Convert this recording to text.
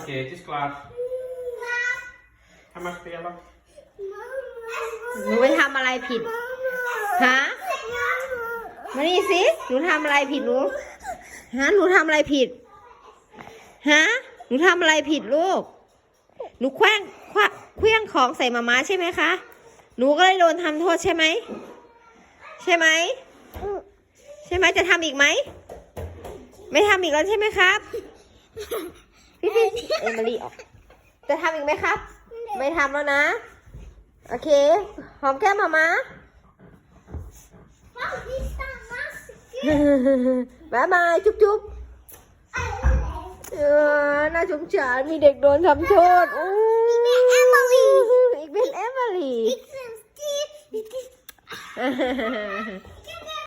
Okej, het is klaar. Ga maar spelen. หนูไปทำอะไรผิด ฮะ มานี่สิ หนูทำอะไรผิดหนู ฮะ หนูทำอะไรผิด ฮะ หนูทำอะไรผิดลูก หนูคว้างคว้าเคลี้งของใส่มาม่าใช่ไหมคะ หนูก็เลยโดนทำโทษใช่ไหม ใช่ไหม ใช่ไหม จะทำอีกไหม ไม่ทำอีกแล้วใช่ไหมครับ พี่พี่เอมิลี่ออก จะทำอีกไหมครับ ไม่ทำแล้วนะ โอเค หอมแก้มมามาบายบายจุ๊บจุ๊บเออน่าสงสารมีเด็กโดนทำโทษอู้อีกเป็นเอมิลี่ Ik ben Steve. Ik is